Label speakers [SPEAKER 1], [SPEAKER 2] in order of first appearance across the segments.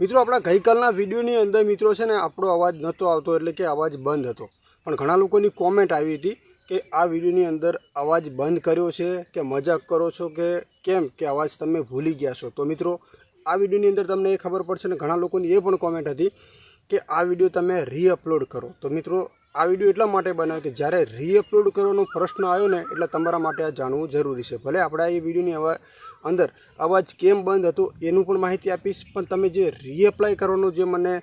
[SPEAKER 1] મિત્રો, આપણા ગઈકાલના વિડીયોની અંદર મિત્રો છે ને, આપણો અવાજ નહોતો આવતો, એટલે કે અવાજ બંધ હતો. પણ ઘણા લોકોની કોમેન્ટ આવી હતી કે આ વિડીયોની અંદર અવાજ બંધ કર્યો છે, કે મજાક કરો છો, કે કેમ, કે અવાજ તમે ભૂલી ગયા છો. તો મિત્રો, આ વિડીયોની અંદર તમને એ ખબર પડશે ને, ઘણા લોકોની એ પણ કોમેન્ટ હતી કે આ વીડિયો તમે રીઅપલોડ કરો. તો મિત્રો, આ વીડિયો એટલા માટે બનાવ્યો કે જ્યારે રીઅપલોડ કરવાનો પ્રશ્ન આવ્યો ને, એટલે તમારા માટે આ જાણવું જરૂરી છે. ભલે આપણે એ વિડીયોની અવા અંદર અવાજ કેમ બંધ હતો એનું પણ માહિતી આપીશ. પણ તમે જે રીએપ્લાય કરવાનું જે મને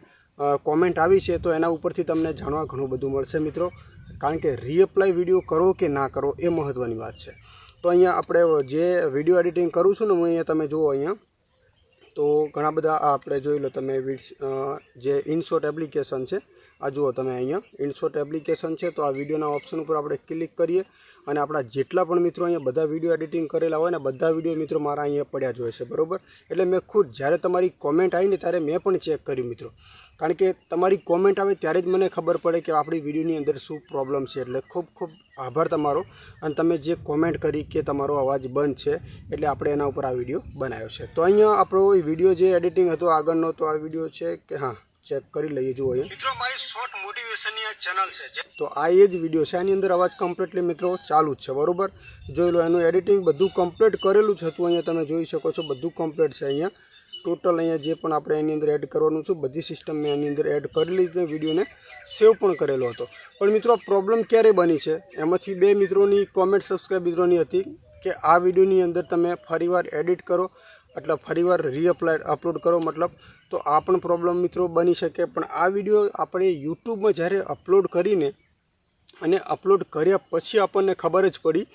[SPEAKER 1] કોમેન્ટ આવી છે તો એના ઉપરથી તમને જાણવા ઘણું બધું મળશે મિત્રો. કારણ કે રીએપ્લાય વીડિયો કરો કે ના કરો એ મહત્ત્વની વાત છે. તો અહીંયા આપણે જે વીડિયો એડિટિંગ કરું છું ને હું અહીંયા તમે જુઓ અહીંયા. તો ઘણા બધા આપણે જોઈ લો તમે જે ઇનશોટ એપ્લિકેશન છે આ જુઓ તમે અહીંયા ઇનશોટ એપ્લિકેશન છે, તો આ વિડીયોના ઓપ્શન ઉપર આપણે ક્લિક કરીએ અને આપણા જેટલા પણ મિત્રો અહીંયા બધા વીડિયો એડિટિંગ કરેલા હોય ને બધા વીડિયો મિત્રો મારા અહીંયા પડ્યા જ હોય છે, બરોબર? એટલે મેં ખુદ જ્યારે તમારી કોમેન્ટ આવી ને ત્યારે મેં પણ ચેક કર્યું મિત્રો. કારણ કે તમારી કોમેન્ટ આવે ત્યારે જ મને ખબર પડે કે આપણી વિડીયોની અંદર શું પ્રોબ્લેમ છે. એટલે ખૂબ ખૂબ આભાર તમારો. અને તમે જે કોમેન્ટ કરી કે તમારો અવાજ બંધ છે, એટલે આપણે એના ઉપર આ વીડિયો બનાવ્યો છે. તો અહીંયા આપણો વીડિયો જે એડિટિંગ હતો આગળનો, તો આ વીડિયો છે કે હા ચેક કરી લઈએ જુઓ મિત્રો મારી શોર્ટ મોટિવેશનની આ ચેનલ છે તો આ એ જ વીડિયો છે. આની અંદર અવાજ કમ્પ્લીટલી મિત્રો ચાલુ જ છે બરોબર? જોઈ લો એનું એડિટિંગ બધું કમ્પ્લીટ કરેલું છે. હતું અહીંયા તમે જોઈ શકો છો બધું કમ્પ્લીટ છે અહીંયા. ટોટલ અહીંયા જે પણ આપણે એની અંદર એડ કરવાનું છે બધી સિસ્ટમ મેં એની અંદર એડ કરેલી લીધી વિડીયોને સેવ પણ કરેલો હતો. પણ મિત્રો પ્રોબ્લેમ ક્યારે બની છે? એમાંથી બે મિત્રોની કોમેન્ટ સબસ્ક્રાઈબ મિત્રોની હતી કે આ વિડીયોની અંદર તમે ફરીવાર એડિટ કરો એટલે ફરીવાર રીઅપલાઇડ અપલોડ કરો મતલબ તો આ પણ પ્રોબ્લેમ મિત્રો બની શકે. પણ આ વીડિયો આપણે યુટ્યુબમાં જ્યારે અપલોડ કરીને અને અપલોડ કર્યા પછી આપણને ખબર જ પડી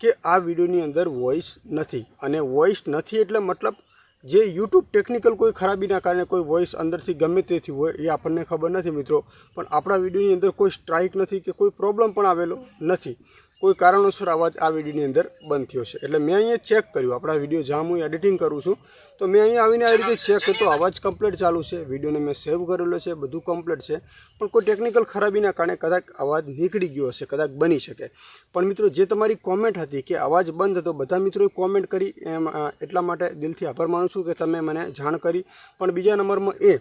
[SPEAKER 1] કે આ વિડીયોની અંદર વોઇસ નથી. અને વોઇસ નથી એટલે મતલબ જે યુટ્યુબ ટેકનિકલ કોઈ ખરાબીના કારણે કોઈ વોઇસ અંદરથી ગમે તેથી હોય એ આપણને ખબર નથી મિત્રો. પણ આપણા વિડીયોની અંદર કોઈ સ્ટ્રાઇક નથી કે કોઈ પ્રોબ્લેમ પણ આવેલો નથી. કોઈ કારણોસર અવાજ આ વિડીયોની અંદર બંધ થયો છે. એટલે મેં અહીંયા ચેક કર્યું. આપણા વીડિયો જ્યાં હું એડિટિંગ કરું છું, તો મેં અહીંયા આવીને આ રીતે ચેક કર્યો. તો અવાજ કમ્પ્લીટ ચાલુ છે. વિડીયોને મેં સેવ કરેલો છે, બધું કમ્પ્લીટ છે. પણ કોઈ ટેકનિકલ ખરાબીના કારણે કદાચ અવાજ નીકળી ગયો હશે, કદાચ બની શકે. પણ મિત્રો, જે તમારી કોમેન્ટ હતી કે અવાજ બંધ હતો, બધા મિત્રોએ કોમેન્ટ કરી. એમ એટલા માટે દિલથી આભાર માનું છું કે તમે મને જાણ કરી. પણ બીજા નંબરમાં એ,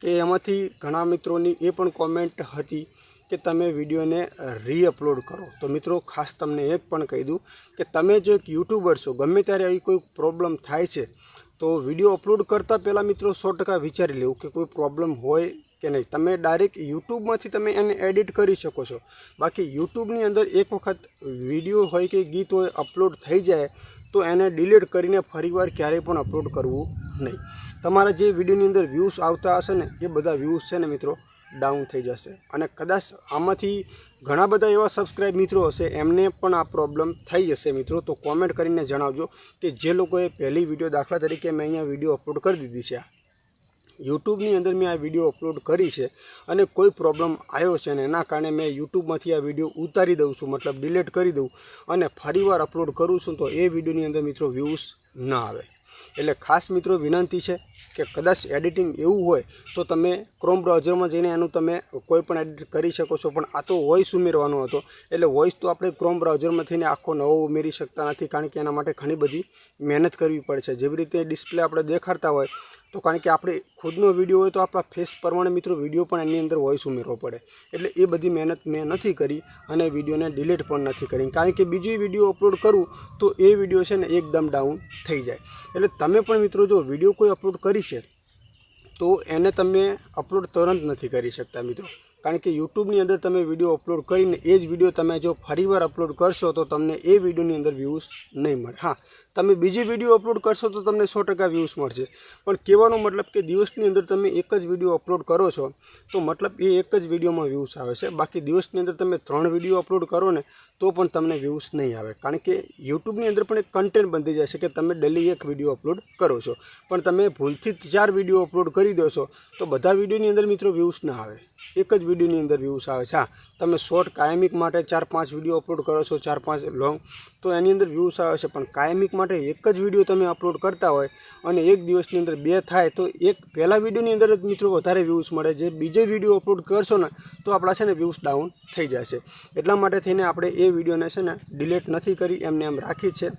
[SPEAKER 1] કે એમાંથી ઘણા મિત્રોની એ પણ કોમેન્ટ હતી કે તમે વિડીયોને રીઅપલોડ કરો. તો મિત્રો, ખાસ તમને એક પણ કહી દઉં કે તમે જો એક યુટ્યુબર છો, ગમે ત્યારે આવી કોઈ પ્રોબ્લેમ થાય છે, તો વીડિયો અપલોડ કરતાં પહેલાં મિત્રો સો ટકા વિચારી લેવું કે કોઈ પ્રોબ્લેમ હોય કે નહીં. તમે ડાયરેક્ટ યુટ્યુબમાંથી તમે એને એડિટ કરી શકો છો. બાકી યુટ્યુબની અંદર એક વખત વીડિયો હોય કે ગીત હોય અપલોડ થઈ જાય, તો એને ડિલીટ કરીને ફરીવાર ક્યારેય પણ અપલોડ કરવું નહીં. તમારા જે વિડીયોની અંદર વ્યૂઝ આવતા હશે ને, એ બધા વ્યૂઝ છે ને મિત્રો ડાઉન થઈ જશે. અને કદાચ આમાંથી ઘણા બધા એવા સબસ્ક્રાઇબ મિત્રો હશે, એમને પણ આ પ્રોબ્લેમ થઈ જશે મિત્રો. તો કોમેન્ટ કરીને જણાવજો કે જે લોકોએ પહેલી વીડિયો દાખલા તરીકે મેં અહીંયા વીડિયો અપલોડ કરી દીધી છે. યુટ્યુબની અંદર મેં આ વીડિયો અપલોડ કરી છે અને કોઈ પ્રોબ્લેમ આવ્યો છે ને, એના કારણે મેં યુટ્યુબમાંથી આ વીડિયો ઉતારી દઉં છું, મતલબ ડિલીટ કરી દઉં અને ફરીવાર અપલોડ કરું છું તો એ વિડીયોની અંદર મિત્રો વ્યૂઝ ન આવે. એટલે ખાસ મિત્રો વિનંતી છે કે કદાચ એડિટિંગ એવું હોય તો તમે ક્રોમ બ્રાઉઝરમાં જઈને એનું તમે કોઈ પણ એડિટ કરી શકો છો. પણ આ તો વોઇસ ઉમેરવાનો હતો. એટલે વોઇસ તો આપણે ક્રોમ બ્રાઉઝરમાં થઈને આખો નવો ઉમેરી શકતા નથી. કારણ કે એના માટે ઘણી બધી મહેનત કરવી પડે છે. જેવી રીતે ડિસ્પ્લે આપણે દેખાડતા હોય તો કારણ કે આપણે ખુદનો વીડિયો હોય તો આપણા ફેસ પ્રમાણે મિત્રો વીડિયો પણ એની અંદર વોઇસ ઉમેરવો પડે. એટલે એ બધી મહેનત મેં નથી કરી અને વિડીયોને ડિલીટ પણ નથી કરી. કારણ કે બીજી વીડિયો અપલોડ કરું તો એ વીડિયો છે ને એકદમ ડાઉન થઈ જાય. એટલે તમે પણ મિત્રો જો વીડિયો કોઈ અપલોડ કરી છે, તો એને તમે અપલોડ તુરંત નથી કરી શકતા મિત્રો. કારણ કે યુટ્યુબની અંદર તમે વીડિયો અપલોડ કરીને એ જ વીડિયો તમે જો ફરીવાર અપલોડ કરશો તો તમને એ વિડીયોની અંદર વ્યૂઝ નહીં મળે. હા તમે બીજી વીડિયો અપલોડ કરશો તો તમને સો ટકા વ્યૂઝ મળશે. પણ કહેવાનો મતલબ કે દિવસની અંદર તમે એક જ વીડિયો અપલોડ કરો છો, તો મતલબ એ એક જ વિડીયોમાં વ્યૂઝ આવે છે. બાકી દિવસની અંદર તમે ત્રણ વીડિયો અપલોડ કરો ને, તો પણ તમને વ્યૂઝ નહીં આવે. કારણ કે યુટ્યુબની અંદર પણ એક કન્ટેન્ટ બંધી જાય છે કે તમે ડેલી એક વીડિયો અપલોડ કરો છો. પણ તમે ભૂલથી ચાર વીડિયો અપલોડ કરી દો છો, તો બધા વિડીયોની અંદર મિત્રો વ્યૂઝ ના આવે. એક જ વિડીયોની અંદર વ્યૂઝ આવે છે. હા, તમે શોર્ટ કાયમિક માટે ચાર પાંચ વીડિયો અપલોડ કરો છો, ચાર પાંચ લોંગ તો એની અંદર વ્યૂઝ આવે છે. પણ કાયમિક માટે એક જ વીડિયો તમે અપલોડ કરતા હોય અને એક દિવસની અંદર બે થાય, તો એક પહેલાં વિડીયોની અંદર જ મિત્રો વધારે વ્યૂઝ મળે. જે બીજે વીડિયો અપલોડ કરશો ને, તો આપણા છે ને વ્યૂઝ ડાઉન થઈ જશે. એટલા માટે થઈને આપણે એ વિડીયોને છે ને ડિલીટ નથી કરી, એમને એમ રાખી છે.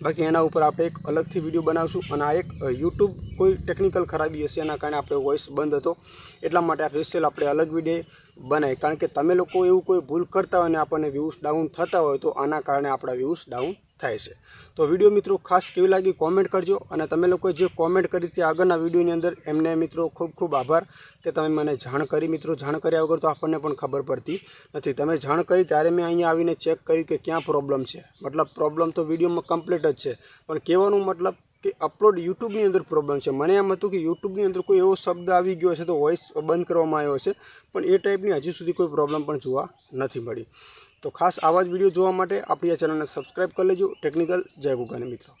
[SPEAKER 1] બાકી એના ઉપર આપણે એક અલગથી વીડિયો બનાવશું અને આ એક યુટ્યુબ કોઈ ટેકનિકલ ખરાબી હશે એના કારણે આપણે વોઇસ બંધ હતો. એટલા માટે આ સ્પેશિયલ આપણે અલગ વીડિયો બનાવી કારણ કે તમે લોકો એવું કોઈ ભૂલ કરતા હોય અને આપણને વ્યૂઝ ડાઉન થતા હોય તો આના કારણે આપણા વ્યૂઝ ડાઉન થાય છે. તો વીડિયો મિત્રો ખાસ કેવી લાગી કોમેન્ટ કરજો અને તમે લોકોએ જે કોમેન્ટ કરી તે આગળના વિડીયોની અંદર એમને મિત્રો ખૂબ ખૂબ આભાર કે તમે મને જાણ કરી. મિત્રો જાણ કર્યા વગર તો આપણને પણ ખબર પડતી નથી. તમે જાણ કરી ત્યારે મેં અહીંયા આવીને ચેક કર્યું કે ક્યાં પ્રોબ્લેમ છે. મતલબ પ્રોબ્લેમ તો વિડીયોમાં કમ્પ્લીટ જ છે. પણ કહેવાનું મતલબ કે અપલોડ યુટ્યુબની અંદર પ્રોબ્લેમ છે. મને એમ હતું કે યુટ્યુબની અંદર કોઈ એવો શબ્દ આવી ગયો છે તો વોઇસ બંધ કરવામાં આવ્યો છે પણ એ ટાઈપની હજી સુધી કોઈ પ્રોબ્લેમ પણ જોવા નથી મળી. તો ખાસ આવા જ વીડિયો જોવા માટે આપણી આ ચેનલને સબસ્ક્રાઈબ કરી લેજો. ટેકનિકલ જય ગુગાને મિત્રો.